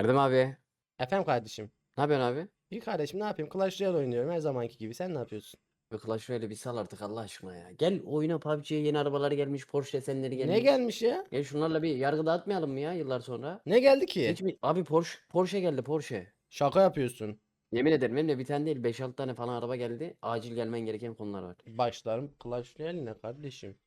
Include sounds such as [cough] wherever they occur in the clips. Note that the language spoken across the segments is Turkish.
Erdem abi. Efendim kardeşim. Ne yapıyorsun abi? İyi kardeşim ne yapayım? Clash Royale oynuyorum her zamanki gibi. Sen ne yapıyorsun? Bir Clash Royale'i bir sal artık Allah aşkına ya. Gel oyuna PUBG'ye yeni arabalar gelmiş. Porsche desenleri gelmiş. Ne gelmiş ya? Gel şunlarla bir yargı dağıtmayalım mı ya yıllar sonra? Ne geldi ki? Hiç mi? Abi Porsche, Porsche geldi Porsche. Şaka yapıyorsun. Yemin ederim benim de bir tane değil 5-6 tane falan araba geldi. Acil gelmen gereken konular var. Başlarım Clash Royale'ine kardeşim.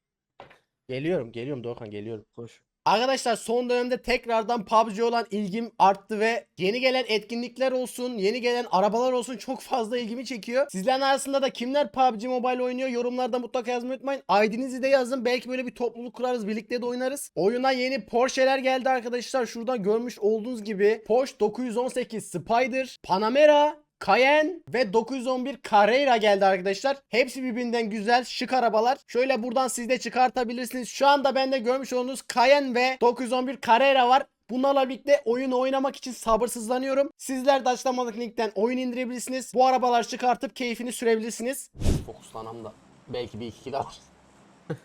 Geliyorum, geliyorum Doğukan geliyorum. Koş. Arkadaşlar son dönemde tekrardan PUBG olan ilgim arttı ve yeni gelen etkinlikler olsun, yeni gelen arabalar olsun çok fazla ilgimi çekiyor. Sizlerin arasında da kimler PUBG Mobile oynuyor yorumlarda mutlaka yazmayı unutmayın. ID'nizi de yazın. Belki böyle bir topluluk kurarız, birlikte de oynarız. Oyuna yeni Porsche'ler geldi arkadaşlar. Şuradan görmüş olduğunuz gibi Porsche 918 Spider, Panamera, Cayenne ve 911 Carrera geldi arkadaşlar. Hepsi birbirinden güzel, şık arabalar. Şöyle buradan siz de çıkartabilirsiniz. Şu anda bende görmüş olduğunuz Cayenne ve 911 Carrera var. Bunlarla birlikte oyunu oynamak için sabırsızlanıyorum. Sizler de açıklamadaki linkten oyun indirebilirsiniz. Bu arabalar çıkartıp keyfini sürebilirsiniz. Fokuslanam da. Belki bir iki daha var. [laughs]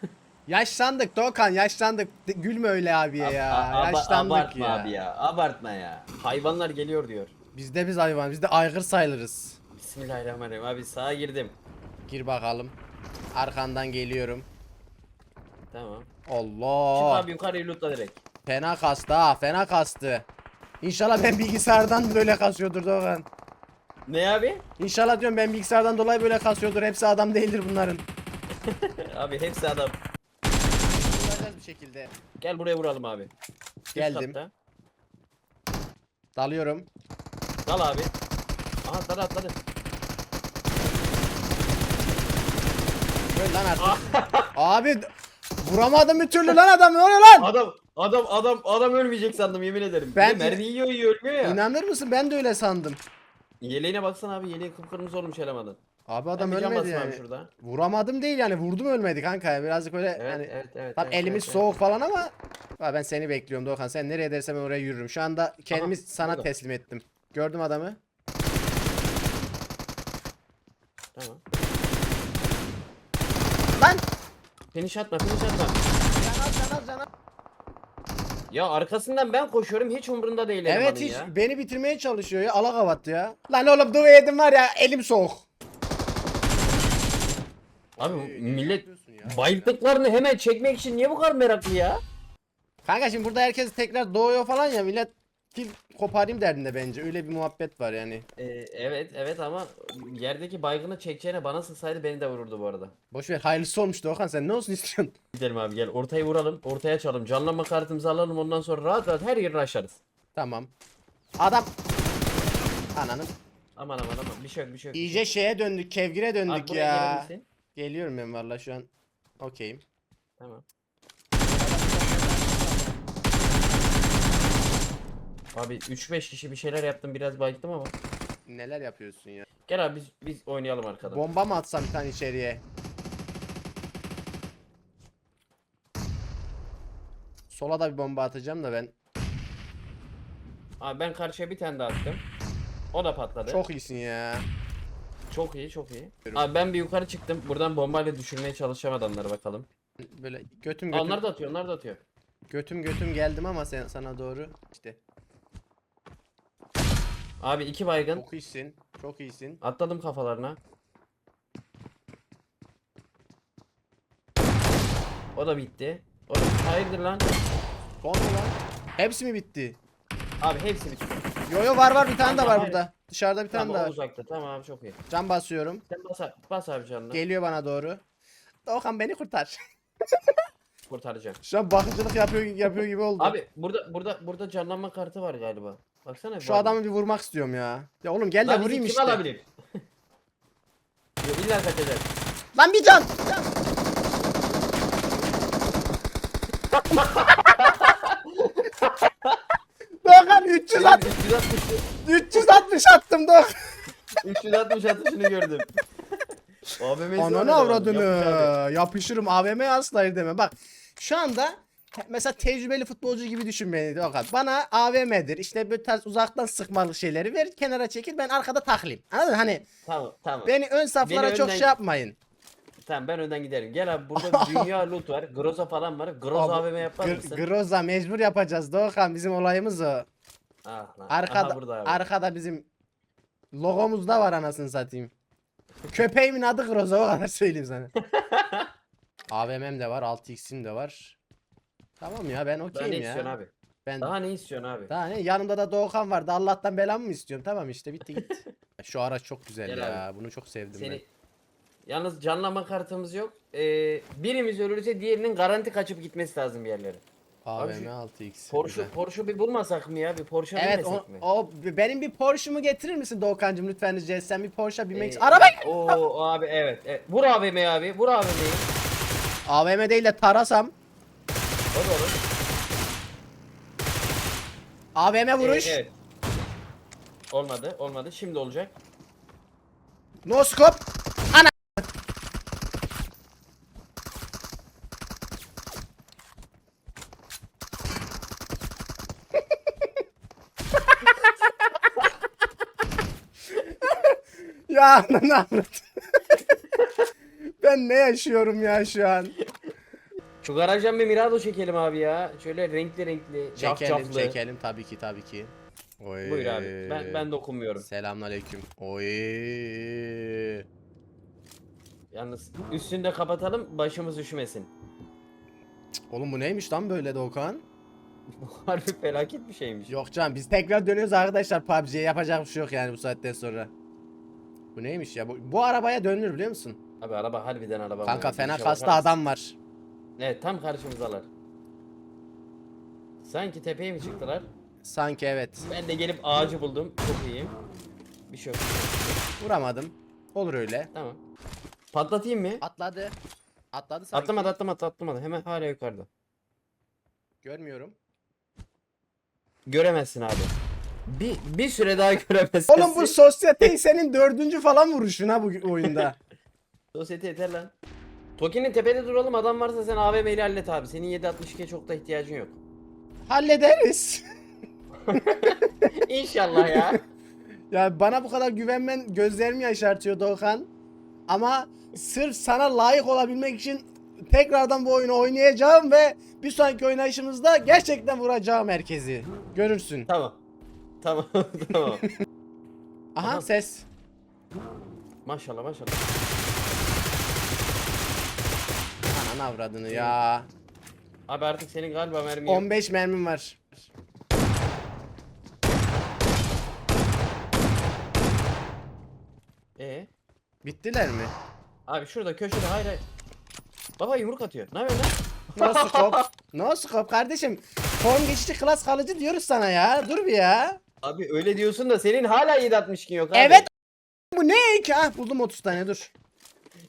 yaşlandık Doğukan yaşlandık. De- Gülme öyle abiye ya. A- aba- yaşlandık abartma ya. abi ya. Abartma ya. Hayvanlar geliyor diyor. Bizde biz hayvan. Bizde aygır sayılırız. Bismillahirrahmanirrahim. Abi sağa girdim. Gir bakalım. Arkandan geliyorum. Tamam. Çık Allah. abi yukarıyı lootla direkt. Fena kastı ha. Fena kastı. İnşallah ben bilgisayardan böyle kasıyordur Doğan. Ne abi? İnşallah diyorum ben bilgisayardan dolayı böyle kasıyordur. Hepsi adam değildir bunların. [laughs] abi hepsi adam. Vuracağız bir şekilde. Gel buraya vuralım abi. Üst Geldim. katta. Dalıyorum. Dal abi. Aha atladı atladı. Öl lan artık. Abi vuramadım bir türlü lan adam. Ne oluyor lan? Adam adam adam adam ölmeyecek sandım yemin ederim. Ben- Ben mermi yiyor yiyor ölmüyor ya. İnanır mısın? Ben de öyle sandım. Yeleğine baksana abi yeleği kıpkırmızı olmuş elemanın. Abi Ben adam bir can ölmedi basayım abi yani. şurada. Vuramadım değil yani. Vurdum ölmedi kanka. Birazcık öyle Evet hani evet evet. Tam evet, elimiz evet, soğuk falan ama Ha, ben seni bekliyorum Doğukan. Sen nereye dersen ben oraya yürürüm. Şu anda kendimi sana burada. teslim ettim. Gördüm adamı. Tamam. Lan! Finish atma finish atma. Canar canar canar. Ya arkasından ben koşuyorum hiç umurunda değil Evet elemanın hiç ya. beni bitirmeye çalışıyor ya. Alakavat ya. Lan oğlum dua yedim var ya elim soğuk. Abi ne millet bayıldıklarını hemen çekmek için niye bu kadar meraklı ya? Kanka şimdi burada herkes tekrar doğuyor falan ya millet kill koparayım derdinde bence. Öyle bir muhabbet var yani. Ee, evet evet ama yerdeki baygını çekeceğine bana sıksaydı beni de vururdu bu arada. Boş ver hayırlısı olmuş Doğukan sen ne olsun istiyorsun? [laughs] Gidelim abi gel ortayı vuralım ortaya açalım canlanma kartımızı alalım ondan sonra rahat rahat her yerini aşarız. tamam. Adam. Ananın. Aman aman aman bir şey yok bir şey yok. İyice şeye döndük, kevgire Abi döndük buraya ya. gelebilirsin. Geliyorum ben valla şu an. Okeyim. Tamam. Abi 3-5 kişi bir şeyler yaptım biraz bayıldım ama. Neler yapıyorsun ya? Gel abi biz, biz oynayalım arkada. Bomba mı atsam bir tane içeriye? Sola da bir bomba atacağım da ben. Abi ben karşıya bir tane daha attım. O da patladı. Çok iyisin ya. Çok iyi çok iyi. Abi ben bir yukarı çıktım. Buradan bombayla düşürmeye çalışacağım adamları bakalım. Böyle götüm götüm onlar da atıyor onlar da atıyor. götüm götüm geldim ama sen sana doğru işte. Abi iki baygın. Çok iyisin. Çok iyisin. Atladım kafalarına. O da bitti. O da... Hayırdır lan? Son mu lan? Hepsi mi bitti? Abi hepsi bitti. Yo yo var var bir tane daha var burada. Dışarıda bir tane Tamam daha var. uzakta. Tamam abi çok iyi. Can basıyorum. Sen bas, abi- bas abi canına. Geliyor bana doğru. Doğukan beni kurtar. Kurtaracağım. Şu an bakıcılık yapıyor yapıyor gibi oldu. Abi burada burada burada canlanma kartı var galiba. Baksana. Şu bu adamı bir vurmak istiyorum ya. Ya oğlum gel de Lan bizi vurayım kim işte. alabilir? Yo, illa kaçacak. Lan bir can. Doğukan 360 360 360 attım Doğukan. 360 atışını gördüm. [laughs] AVM'si var Ananı adamın, avradını. abi. Yapışırım AVM'ye asla deme. Bak şu anda mesela tecrübeli futbolcu gibi düşün beni Doğukan. Bana AVM'dir işte böyle tarz uzaktan sıkmalık şeyleri ver kenara çekil ben arkada taklayayım. Anladın mı? Hani Tamam tamam. beni ön saflara Beni çok önden- şey yapmayın. Tamam ben önden giderim. Gel abi burada [laughs] dünya loot var. Groza falan var. Groza Abi, AVM yapar Gr- mısın? Groza mecbur yapacağız Doğukan bizim olayımız o. Ah lan. Arkada, Aha burada abi. arkada bizim logomuz da var anasını satayım. Köpeğimin adı Groza o kadar söyleyeyim sana. [laughs] AVM'm de var, 6x'im de var. Tamam ya ben Daha ne okeyim istiyorsun ya. abi? Ben Daha ne istiyorsun abi? daha ne? Yanımda da Doğukan vardı. Allah'tan belamı mı istiyorum? Tamam işte bitti gitti. [laughs] Şu araç çok güzel Gel ya. Bunu çok sevdim Seni... Yalnız canlama kartımız yok. Ee, birimiz ölürse diğerinin garanti kaçıp gitmesi lazım bir yerlere. Abi AVM şu 6x. Porsche, güzel. Porsche bir bulmasak mı ya? Bir Porsche Evet o, mi? o benim bir Porsche'mu getirir misin Doğukancığım lütfen rica etsem bir Porsche binmek Ee, Araba Oo abi evet. evet. Vur AVM'yi abi. Vur AVM'yi. AVM değil de tarasam O da olur. AVM vuruş. Evet, evet. Olmadı. Olmadı. Şimdi olacak. No scope. Ana. [laughs] ya ne yaptın? [laughs] ben ne yaşıyorum ya şu an? Şu garajdan bir Mirado çekelim abi ya. Şöyle renkli renkli. Çekelim cafcaflı. çekelim tabii ki tabii ki. Oy. Buyur abi. Ben ben dokunmuyorum. Selamünaleyküm. Oy. Yalnız üstünü de kapatalım başımız üşümesin. Oğlum bu neymiş lan böyle Doğukan? [laughs] Harbi felaket bir şeymiş. Yok canım biz tekrar dönüyoruz arkadaşlar PUBG'ye yapacak bir şey yok yani bu saatten sonra. Bu neymiş ya? Bu, bu arabaya dönülür biliyor musun? Abi araba harbiden araba. Kanka fena kasta adam var. Evet tam karşımızdalar. Sanki tepeye mi çıktılar? Sanki evet. Ben de gelip ağacı buldum. Çok iyiyim. Bir şey yok. Vuramadım. Olur öyle. Tamam. Patlatayım mı? Atladı. Atladı sanki. Atlamadı atlamadı atlamadı. Hemen hala yukarıda. Görmüyorum. Göremezsin abi. Bir, bir süre daha [laughs] göremezsin. Oğlum bu sosyeteyi senin dördüncü falan vuruşun ha bu oyunda. [laughs] Sosyete yeter lan. Toki'nin tepede duralım adam varsa sen AVM ile hallet abi. Senin 7.62'ye çok da ihtiyacın yok. Hallederiz. [laughs] İnşallah ya. Ya bana bu kadar güvenmen gözlerimi yaşartıyor Doğukan. Ama sırf sana layık olabilmek için tekrardan bu oyunu oynayacağım ve bir sonraki oynayışımızda gerçekten vuracağım herkesi. Görürsün. tamam. Tamam [laughs] tamam. Aha Aha. ses. Maşallah maşallah. Avradını ya. Abi artık senin galiba mermi yok. 15 mermim var. Ee? Bittiler mi? Abi şurada köşede hayır hayır. Baba yumruk atıyor. Ne yapıyorsun lan? [laughs] No scope. No scope kardeşim. Form geçici klas kalıcı diyoruz sana ya. Dur bir ya. Abi öyle diyorsun da senin hala 7.62 yok abi. Evet. Bu ne ki? Ah buldum 30 tane dur.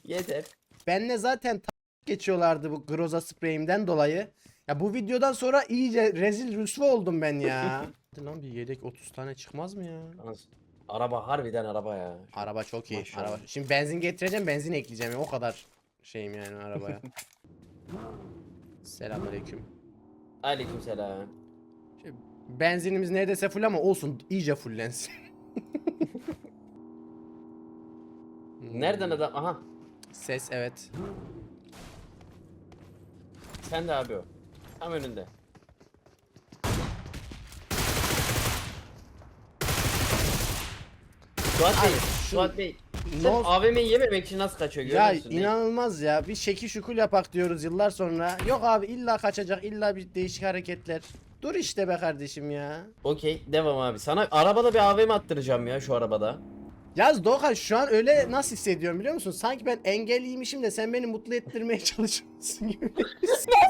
Yeter. Benle zaten geçiyorlardı bu groza spreyimden dolayı. Ya bu videodan sonra iyice rezil rüsva oldum ben ya. [laughs] Hadi Lan bir yedek 30 tane çıkmaz mı ya? Yalnız Araba harbiden araba ya. Araba çok iyi. Maşallah. Araba. Şimdi benzin getireceğim, benzin ekleyeceğim. O kadar şeyim yani arabaya. [laughs] Selamünaleyküm. Aleykümselam. Benzinimiz neredeyse full ama olsun iyice fullensin. [laughs] Nereden adam? Aha. Ses evet. Sen de abi o. Tam önünde. Suat Bey, Suat Bey. Sen ol- AVM'yi yememek için nasıl kaçıyor Ya görüyor musun? inanılmaz ya. Bir şekil şukul yapak diyoruz yıllar sonra. Yok abi illa kaçacak, illa bir değişik hareketler. Dur işte be kardeşim ya. Okey devam abi. Sana arabada bir AVM attıracağım ya şu arabada. Yaz Doğan şu an öyle nasıl hissediyorum biliyor musun? Sanki ben engelliymişim de sen beni mutlu ettirmeye [laughs] çalışıyorsun gibi.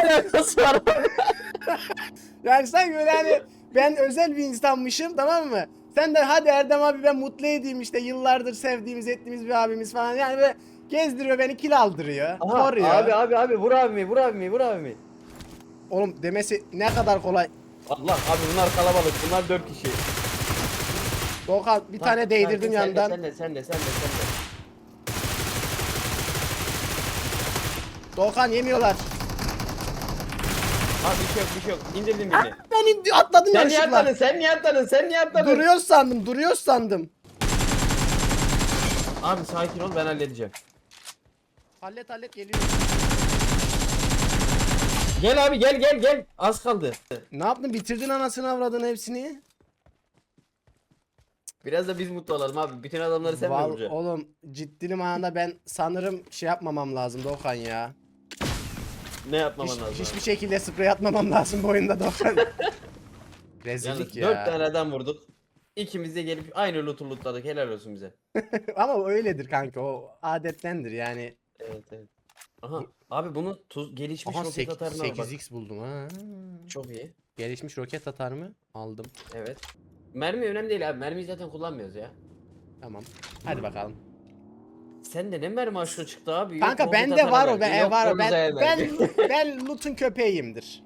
Alakası var. [laughs] yani sanki böyle hani ben özel bir insanmışım tamam mı? Sen de hadi Erdem abi ben mutlu edeyim işte yıllardır sevdiğimiz ettiğimiz bir abimiz falan. Yani böyle gezdiriyor beni kil aldırıyor. Aha, koruyor. abi abi abi vur abimi vur abimi vur abimi. Oğlum demesi ne kadar kolay. Allah abi bunlar kalabalık bunlar 4 kişi. Doğan bir tane değdirdim yandan. Sen de sen de sen de sen de. Doğan yemiyorlar. Abi bir şey yok bir şey yok. İndirdim birini. Ben indi atladım Sen niye atladın sen niye atladın sen niye atladın? Duruyor sandım, duruyor sandım. Abi sakin ol ben halledeceğim. Hallet hallet geliyor. Gel abi gel gel gel. Az kaldı. Ne yaptın? Bitirdin anasını avradın hepsini. Biraz da biz mutlu olalım abi. Bütün adamları sen Val- vuracaksın? oğlum ciddi manada ben sanırım şey yapmamam lazım Doğukan ya. Ne yapmaman Hiç, lazım? hiçbir abi? şekilde sprey atmamam [laughs] lazım bu oyunda Doğukan. [laughs] Rezillik ya. tane adam vurduk. İkimiz de gelip aynı loot'u lootladık. Helal olsun bize. [laughs] Ama öyledir kanka o adettendir yani. Evet evet. Aha abi bunun tuz gelişmiş Aha roket sek- atarına bak. 8x buldum ha. Çok iyi. Gelişmiş roket atar mı? Aldım. Evet. Mermi önemli değil abi. Mermiyi zaten kullanmıyoruz ya. Tamam. Hadi bakalım. Sen de ne mermi aşırı çıktı abi? Yok Kanka bende var o ben var o ben ben [laughs] ben loot'un köpeğiyimdir.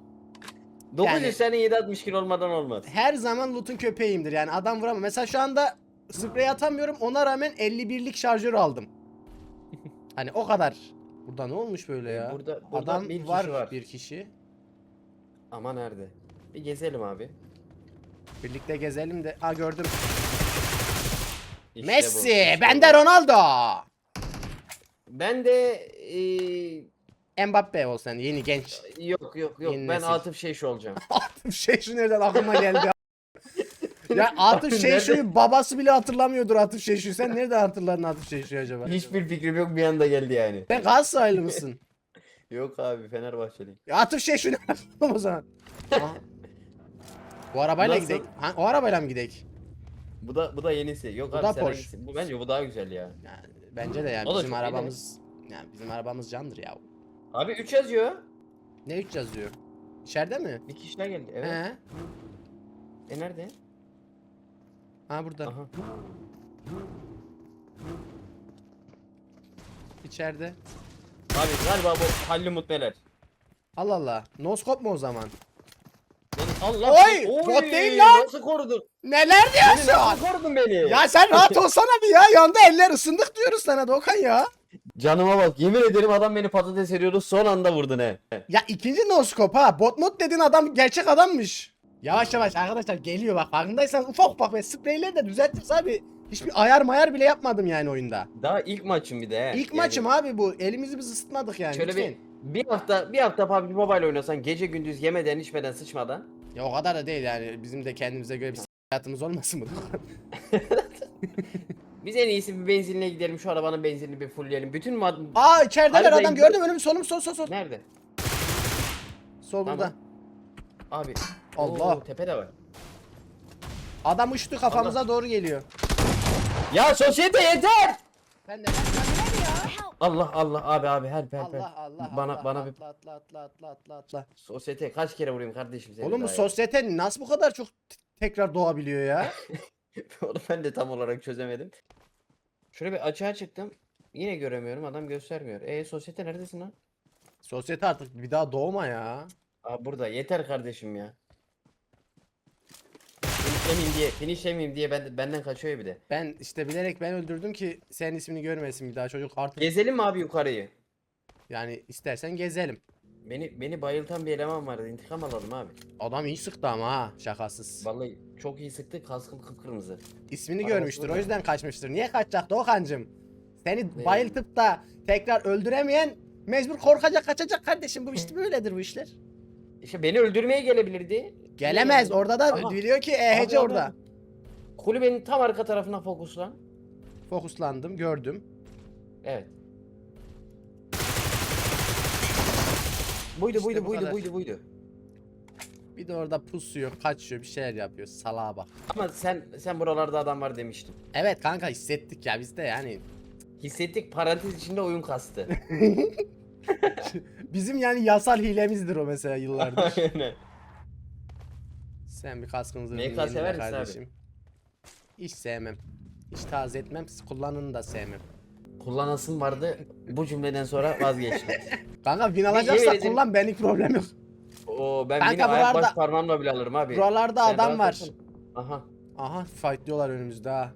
900 yani- tane 760 kilo olmadan olmaz. Her zaman loot'un köpeğimdir. Yani adam vuramam. Mesela şu anda sprey atamıyorum. Ona rağmen 51'lik şarjör aldım. [laughs] hani o kadar. Burada ne olmuş böyle ya? Burada- burada adam bir kişi var, var. bir kişi. Ama nerede? Bir gezelim abi. Birlikte gezelim de. Aa gördüm. İşte Messi, işte ben de Ronaldo. Ben de eee, Mbappe olsun yani yeni genç. yok yok yok Yeni ben nesil. Atıf şey şu olacağım. [laughs] Atıf şey şu nereden aklıma geldi? [laughs] ya Atıf şey şu babası bile hatırlamıyordur Atıf şey şu. Sen nereden hatırladın Atıf şey şu acaba? Hiçbir fikrim yok bir anda geldi yani. Sen Galatasaraylı mısın? [laughs] Yok abi Fenerbahçeliyim. Ya Atıf şey şu ne o zaman? Bu arabayla Nasıl? gidek. Ha, o arabayla mı gidek? Bu da bu da yenisi. Yok Bu abi da sen Porsche. hangisi? Bu bence bu daha güzel ya. Yani bence de yani O da bizim çok iyi de. arabamız yani bizim arabamız candır ya. Abi 3 yazıyor. Ne 3 yazıyor? İçeride mi? Bir kişi daha geldi. Evet. He. E nerede? Ha burada. Aha. İçeride. Abi galiba bu Halli Mutmeler. Allah Allah. Noskop mu o zaman? Allah Oy, bot değil lan. Nasıl korudun? Neler Beni diyorsun? nasıl korudun beni? ya sen rahat olsana bir ya. Yanda eller ısındık diyoruz sana Dokan ya. Canıma bak yemin ederim adam beni patates ediyordu son anda vurdun he. Ya ikinci noskop ha. Bot mod dediğin adam gerçek adammış. Yavaş yavaş arkadaşlar geliyor bak farkındaysanız ufak ufak ve spreyleri de düzeltiriz abi. Hiçbir ayar mayar bile yapmadım yani oyunda. Daha ilk maçım bir de he. İlk Yani maçım abi bu. Elimizi biz ısıtmadık yani. Şöyle bir lütfen. bir hafta bir hafta PUBG Mobile oynasan gece gündüz yemeden içmeden sıçmadan Ya o kadar da değil yani. Bizim de kendimize göre bir hayatımız olmasın mı? biz en iyisi bir benzinliğe gidelim şu arabanın benzinini bir fullleyelim. Bütün mad... Aa içerideler Hadi adam gördüm önüm solum sol sol sol. Nerede? Sol burada. Tamam. Abi. Allah. Oo, tepede var. Adam uçtu kafamıza doğru geliyor. Ya sosyete yeter! Ben de de. Allah Allah abi abi help help. Allah Allah Bana Allah, bana bir atla atla atla atla atla atla. sosyete kaç kere vurayım kardeşim seni Oğlum bu daha ya? sosyete nasıl bu kadar çok t- tekrar doğabiliyor ya? [laughs] Onu ben de tam olarak çözemedim. Şöyle bir açığa çıktım. Yine göremiyorum adam göstermiyor. E sosyete neredesin lan? sosyete artık bir daha doğma ya. Aa burada yeter kardeşim ya. Finishlemeyeyim diye, finishlemeyeyim diye ben, benden kaçıyor bir de. Ben işte bilerek ben öldürdüm ki senin ismini görmesin bir daha çocuk artık. Gezelim mi abi yukarıyı? Yani istersen gezelim. Beni beni bayıltan bir eleman vardı. İntikam alalım abi. Adam iyi sıktı ama ha şakasız. Vallahi çok iyi sıktı. Kaskım kıpkırmızı. İsmini Arabası görmüştür o yüzden kaçmıştır. Niye kaçacaktı Okan'cım? Seni Ne? bayıltıp da tekrar öldüremeyen mecbur korkacak kaçacak kardeşim. Bu işte böyledir bu işler. İşte beni öldürmeye gelebilirdi. Gelemez orada da Aha. biliyor ki EHC Abi, abi. orada. Kulübenin tam arka tarafına fokuslan. Fokuslandım gördüm. Evet. Buydu İşte buydu bu buydu kadar. buydu buydu. Bir de orada pusuyor, kaçıyor, bir şeyler yapıyor. Salağa bak. Ama sen sen buralarda adam var demiştin. Evet kanka hissettik ya biz de yani. Hissettik parantez içinde oyun kastı. [laughs] Bizim yani yasal hilemizdir o mesela yıllardır. [laughs] Aynen. Sen bir kaskınızı MK dinleyin sever misin kardeşim. Hiç sevmem. Hiç taze etmem, kullanını da sevmem. Kullanasım vardı. Bu cümleden sonra vazgeçtim. [laughs] Kanka bin yemin alacaksa ederim- kullan benlik problem yok. Oo ben Kanka yine ayak baş parmağımla bile alırım abi. Buralarda Sen adam rahat var. olsana. Aha. Aha fight diyorlar önümüzde ha.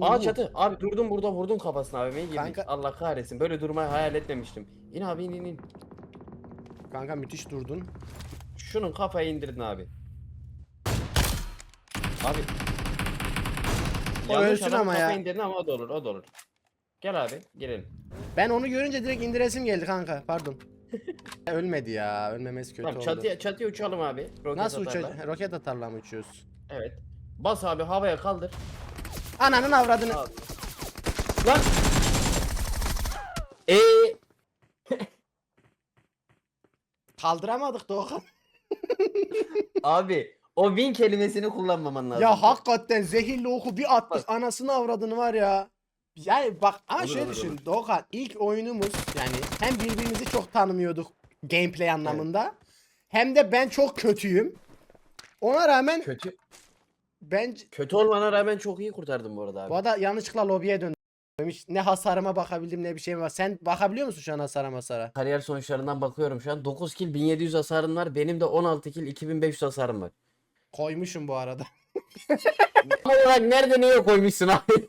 Aa Uuu, çatı. Abi durdum burada vurdum kafasına abi. girdik. Kanka- Allah kahretsin. Böyle durmayı hayal etmemiştim. İn abi in in in. Kanka müthiş durdun. Şunun kafayı indirdin abi. Abi. O ölsün ama ya. kafayı indirdin ama o da olur o da olur. Gel abi girelim. Ben onu görünce direkt indiresim geldi kanka. Pardon. Ölmedi ya. Ölmemesi kötü Tamam oldu. çatıya, çatıya uçalım abi. Roket Nasıl uçacağız? Roket atarla mı uçuyoruz? Evet. Bas abi havaya kaldır. Ananın avradını. Abi. Lan. Eee Kaldıramadık Doğukan. [laughs] abi o win kelimesini kullanmaman lazım. Ya hakikaten zehirli oku bir attık Bak. anasını avradını var ya. Yani bak ama Olur, şöyle olur, düşün olur. Doğukan ilk oyunumuz yani hem birbirimizi çok tanımıyorduk gameplay anlamında hem de ben çok kötüyüm. Ona rağmen Kötü ben kötü olmana rağmen çok iyi kurtardım bu arada abi. bu arada yanlışlıkla lobiye döndüm. Hiç Ne hasarıma bakabildim ne bir şeyim var. Sen bakabiliyor musun şu an hasara masara? Kariyer sonuçlarından bakıyorum şu an. 9 kill 1700 hasarın var. Benim de 16 kill 2500 hasarım var. Koymuşum bu arada. [laughs] Tam olarak nerede neye koymuşsun abi?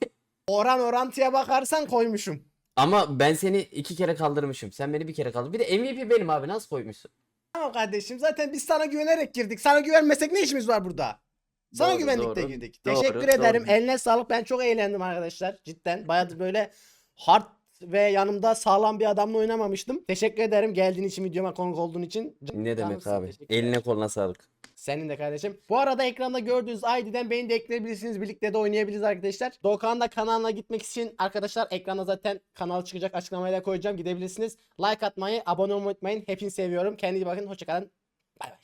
Oran orantıya bakarsan koymuşum. Ama ben seni iki kere kaldırmışım. Sen beni bir kere kaldır. Bir de MVP benim abi. Nasıl koymuşsun? Tamam kardeşim zaten biz sana güvenerek girdik. Sana güvenmesek ne işimiz var burada? Sana Doğru, güvendik de doğru. girdik. Doğru, Teşekkür doğru. ederim. Eline sağlık. Ben çok eğlendim arkadaşlar. Cidden. Bayağı böyle hard ve yanımda sağlam bir adamla oynamamıştım. Teşekkür ederim geldiğin için, videoma konuk olduğun için. Ne demek abi? Eline koluna sağlık. Senin de kardeşim. Bu arada ekranda gördüğünüz ID'den beni de ekleyebilirsiniz. Birlikte de oynayabiliriz arkadaşlar. Doğukan'ın da kanalına gitmek için arkadaşlar ekranda zaten kanal çıkacak. Açıklamaya da koyacağım. Gidebilirsiniz. Like atmayı, abone olmayı unutmayın. Hepinizi seviyorum. Kendinize bakın. Hoşçakalın. Bay bay.